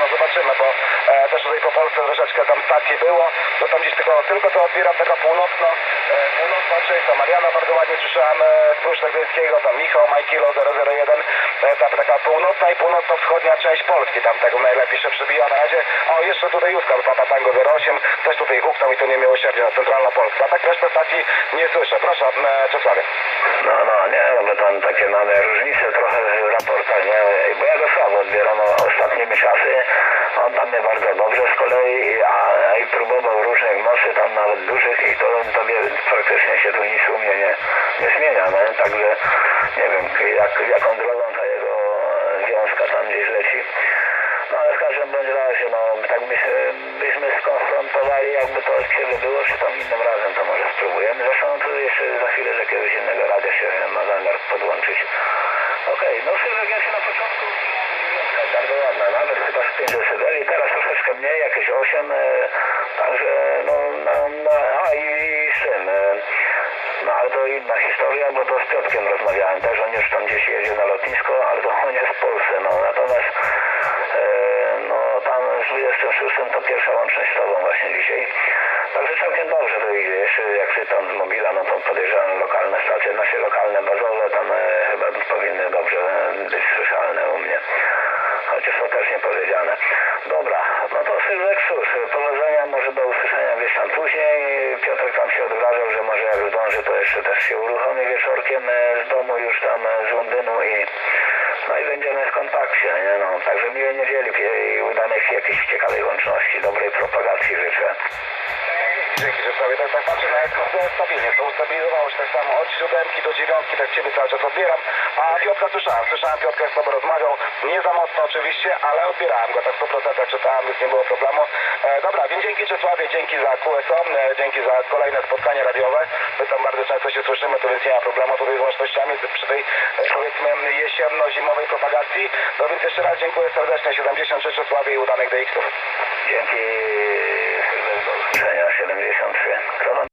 no zobaczymy, bo e, też tutaj po Polsce troszeczkę tam stacji było, to tam gdzieś tylko, tylko to odbieram taka północno, e, północna część, to Mariana bardzo ładnie słyszałem, e, z Pruszek Gdyńskiego, tam Michał, Majkilo 001, e, ta, taka północna i północno-wschodnia część Polski, tam tak najlepiej się przebija na razie, o jeszcze tutaj Józka, Papa Tango 08, też tutaj huknął i to nie miłosierdzie na Centralna Polska, a tak resztę stacji nie słyszę, proszę e, Czesławie. No, no, nie, no tam takie mamy różnice trochę w raportach, nie, bo ja go słabo odbieram o- ostatnimi czasy, tam bardzo dobrze z kolei, a, a i próbował różnych mocy, tam nawet dużych i to tobie praktycznie się tu nic u mnie nie, nie zmienia, no, także nie wiem, jak, jaką drogą ta jego wiązka tam gdzieś leci. No ale w każdym bądź razie, no tak byśmy, byśmy skonfrontowali, jakby to od siebie było, czy tam innym razem to może spróbujemy. Zresztą tu jeszcze za chwilę z jakiegoś innego radia się ma zamiar podłączyć. Okej, no Sylwek, ja się na początku nawet chyba z 5 decybeli, teraz troszeczkę mniej, jakieś 8, e, także no, no, no a i, i tym, e, no ale to inna historia, bo to z Piotkiem rozmawiałem też, on już tam gdzieś jedzie na lotnisko, ale to on jest w Polsce, no natomiast e, no tam z 26 to pierwsza łączność z tobą właśnie dzisiaj. Także całkiem dobrze to idzie. Jeszcze jak czytam z mobila, no to podejrzewam lokalne stacje, nasze lokalne bazowe tam e, chyba powinny dobrze e, być słyszalne u mnie. Chociaż to też nie powiedziane. Dobra, no to Sylwek, cóż, powodzenia, może do usłyszenia gdzieś tam później. Piotrek tam się odgrażał, że może jak jeszcze też się uruchomi wieczorkiem e, z domu już tam e, z Londynu i no i będziemy w kontakcie, nie no. Także miłej niedzieli i udanych jakiejś ciekawej łączności, dobrej propagacji życzę. Dzięki Czesławie, tak, tak patrzę na jest stabilnie, to ustabilizowało się tak samo od siódemki do dziewiątki, tak Ciebie cały czas odbieram, a Piotrka słyszałem, słyszałem Piotrka jak z Tobą rozmawiał, nie za mocno oczywiście, ale odbierałem go tak w 100% czytałem, więc nie było problemu. E, dobra, więc dzięki Czesławie, dzięki za QSO, e, dzięki za kolejne spotkanie radiowe, my tam bardzo często jesienno-zimowej propagacji. No więc jeszcze raz dziękuję serdecznie 73 Sławie i udanych DX-ów. Dzięki. 73.